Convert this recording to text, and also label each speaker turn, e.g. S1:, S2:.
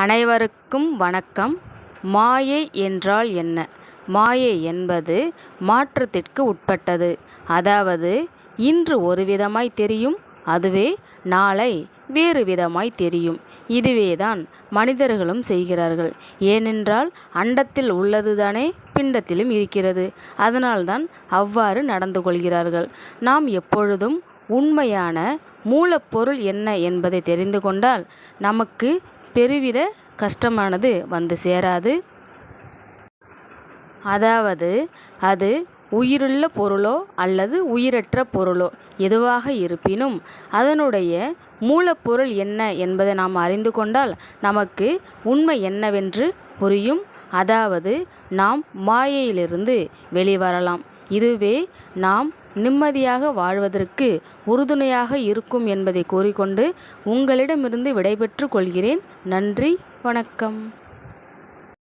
S1: அனைவருக்கும் வணக்கம். மாயை என்றால் என்ன? மாயை என்பது மாற்றத்திற்கு உட்பட்டது. அதாவது இன்று ஒரு விதமாய் தெரியும் அதுவே நாளை வேறு விதமாய் தெரியும். இதுவே தான் மனிதர்களும் செய்கிறார்கள். ஏனென்றால் அண்டத்தில் உள்ளதுதானே பிண்டத்திலும் இருக்கிறது. அதனால்தான் அவ்வாறு நடந்து கொள்கிறார்கள். நாம் எப்பொழுதும் உண்மையான மூலப்பொருள் என்ன என்பதை தெரிந்து கொண்டால் நமக்கு பெருவித கஷ்டமானது வந்து சேராது. அதாவது அது உயிருள்ள பொருளோ அல்லது உயிரற்ற பொருளோ எதுவாக இருப்பினும் அதனுடைய மூலப்பொருள் என்ன என்பதை நாம் அறிந்து கொண்டால் நமக்கு உண்மை என்னவென்று புரியும். அதாவது நாம் மாயையிலிருந்து வெளிவரலாம். இதுவே நாம் நிம்மதியாக வாழ்வதற்கு உறுதுணையாக இருக்கும் என்பதை கூறிக்கொண்டு உங்களிடமிருந்து விடைபெற்று கொள்கிறேன். நன்றி வணக்கம்.